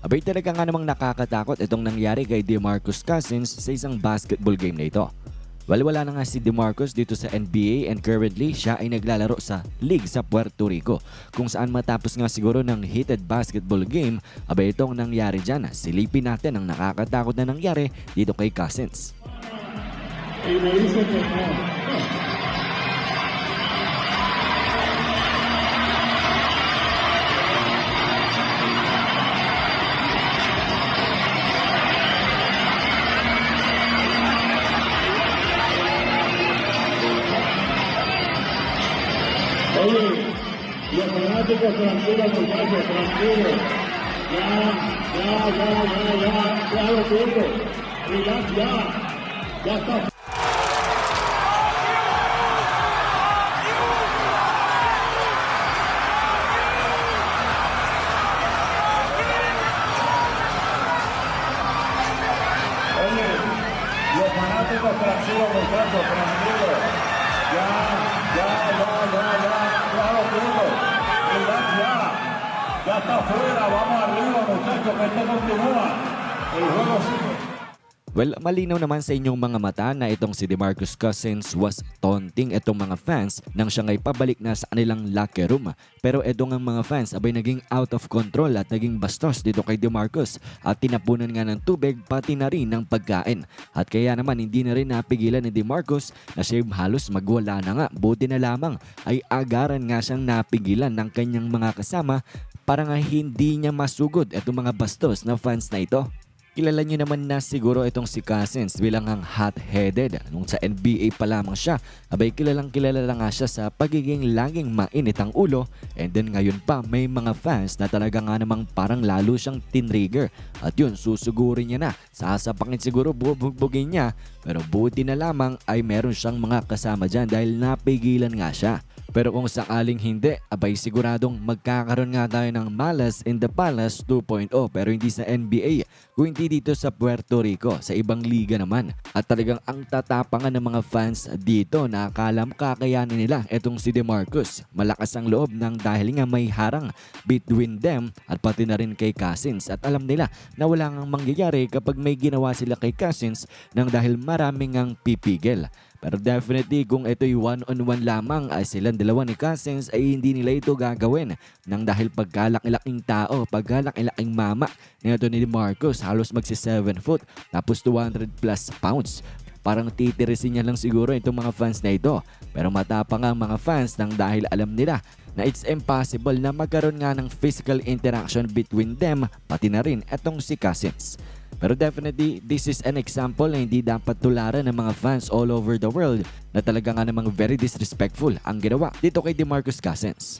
Abay talaga nga namang nakakatakot itong nangyari kay DeMarcus Cousins sa isang basketball game na ito. Well, wala na nga si DeMarcus dito sa NBA and currently siya ay naglalaro sa league sa Puerto Rico kung saan matapos nga siguro ng heated basketball game, abay itong nangyari dyan. Silipin natin ang nakakatakot na nangyari dito kay Cousins. Y los fanáticos tranquilos, muchachos, tranquilos. Ya, ya, ya, ya, ya, ya lo tengo. Relax, ya. Ya está Oye, los fanáticos tranquilos, muchachos, tranquilos. Ya, ya, ya, ya, ya, Ya está afuera, vamos arriba, muchachos, que esto continúa. El juego sigue. Well, malinaw naman sa inyong mga mata na itong si DeMarcus Cousins was taunting itong mga fans nang siya ngay pabalik na sa kanilang locker room. Pero ito nga mga fans abay naging out of control at naging bastos dito kay DeMarcus at tinapunan nga ng tubig pati na rin ng pagkain. At kaya naman hindi na rin napigilan ni DeMarcus na siya halos magwala na nga. Buti na lamang ay agaran nga siyang napigilan ng kanyang mga kasama para nga hindi niya masugod itong mga bastos na fans na ito. Kilala niyo naman na siguro itong si Cousins bilang ang hot-headed. Nung sa NBA pa lamang siya, abay kilalang kilala lang nga siya sa pagiging laging mainit ang ulo. And then ngayon pa, may mga fans na talaga nga namang parang lalo siyang tinrigger. At yun, susugurin niya na. Sasapakin siguro, bubugbugin niya. Pero buti na lamang ay meron siyang mga kasama dyan dahil napigilan nga siya. Pero kung sakaling hindi, abay siguradong magkakaroon nga tayo ng Malas in the Palace 2.0 pero hindi sa NBA, kung hindi dito sa Puerto Rico, sa ibang liga naman. At talagang ang tatapangan ng mga fans dito na akala mo kakayanin nila etong si DeMarcus. Malakas ang loob ng dahil nga may harang between them at pati na rin kay Cousins. At alam nila na wala ngang mangyayari kapag may ginawa sila kay Cousins nang dahil maraming ang pipigil. Pero definitely kung ito'y one-on-one lamang ay silang dalawa ni Cousins ay hindi nila ito gagawin nang dahil pagkalaki-laking tao, pagkalaki-laking mama nito ni Marcos halos magsi 7 foot tapos 200 plus pounds. Parang titirisin niya lang siguro itong mga fans na ito. Pero matapang ang mga fans nang dahil alam nila na it's impossible na magkaroon nga ng physical interaction between them pati na rin itong si Cousins. Pero definitely, this is an example na hindi dapat tularan ng mga fans all over the world na talaga nga namang very disrespectful ang ginawa dito kay DeMarcus Cousins.